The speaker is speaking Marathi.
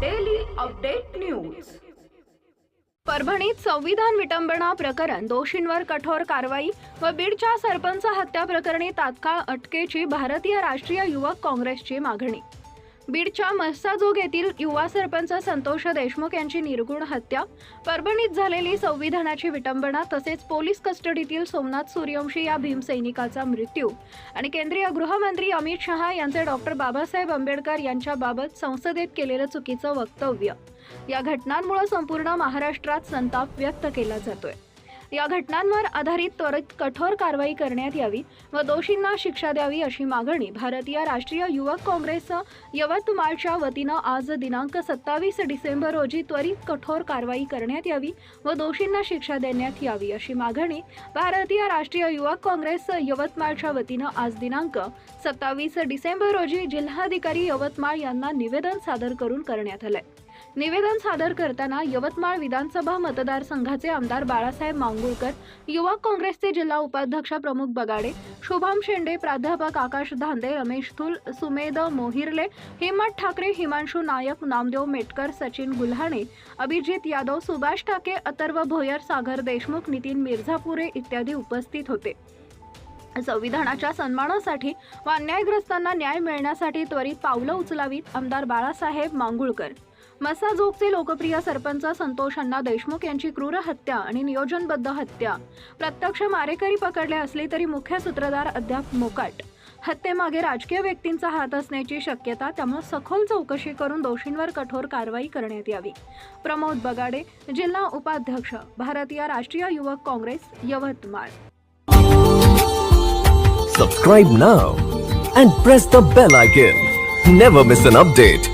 डेली अपडेट न्यूज परभणीत संविधान विटंबना प्रकरण दोषींवर कठोर कारवाई व बीडच्या सरपंच हत्या प्रकरणी तात्काळ अटकेची भारतीय राष्ट्रीय युवक काँग्रेसची मागणी. बीडच्या मस्साजोग येथील युवा सरपंच संतोष देशमुख यांची निर्गुण हत्या परभणीत झालेली संविधानाची विटंबना तसेच पोलीस कस्टडीतील सोमनाथ सूर्यवंशी या भीमसैनिकाचा मृत्यू आणि केंद्रीय गृहमंत्री अमित शहा यांचे डॉक्टर बाबासाहेब आंबेडकर यांच्याबाबत संसदेत केलेलं चुकीचं वक्तव्य. या घटनांमुळे संपूर्ण महाराष्ट्रात संताप व्यक्त केला जातोय. या घटनांवर आधारित त्वरित कठोर कारवाई करण्यात यावी व दोषींना शिक्षा द्यावी अशी मागणी भारतीय राष्ट्रीय युवक काँग्रेस यवतमाळच्या वतीनं आज दिनांक सत्तावीस डिसेंबर रोजी त्वरित कठोर कारवाई करण्यात यावी व दोषींना शिक्षा देण्यात यावी अशी मागणी भारतीय राष्ट्रीय युवक काँग्रेस यवतमाळच्या वतीनं आज दिनांक सत्तावीस डिसेंबर रोजी जिल्हाधिकारी यवतमाळ यांना निवेदन सादर करून करण्यात आलंय. निवेदन सादर करताना यवतमाळ विधानसभा मतदारसंघाचे आमदार बाळासाहेब मांगुळकर युवक काँग्रेसचे जिल्हा उपाध्यक्ष प्रमुख बगाडे शुभम शेंडे प्राध्यापक आकाश धांदे रमेश थुल सुमेद मोहिरले हिम्मत ठाकरे हिमांशू नायक नामदेव मेटकर सचिन गुल्हाणे अभिजित यादव सुभाष टाके अतर्व भोयर सागर देशमुख नितीन मिर्झापुरे इत्यादी उपस्थित होते. संविधानाच्या सन्मानासाठी व अन्यायग्रस्तांना न्याय मिळण्यासाठी त्वरित पावलं उचलावीत आमदार बाळासाहेब मांगुळकर. मसाजोगचे लोकप्रिय सरपंच संतोष अण्णा देशमुख यांची क्रूर हत्या आणि नियोजनबद्ध हत्या. प्रत्यक्ष मारेकरी पकडले असले तरी मुख्य सूत्रधार अद्याप मोकाट. हत्येमागे राजकीय व्यक्तींचा हात असण्याची शक्यता त्यामुळे सखोल चौकशी करून दोषींवर कठोर कारवाई करण्यात यावी. प्रमोद बगाडे जिल्हा उपाध्यक्ष भारतीय राष्ट्रीय युवक Congress Yavatmal. Subscribe now and press the bell icon never miss an update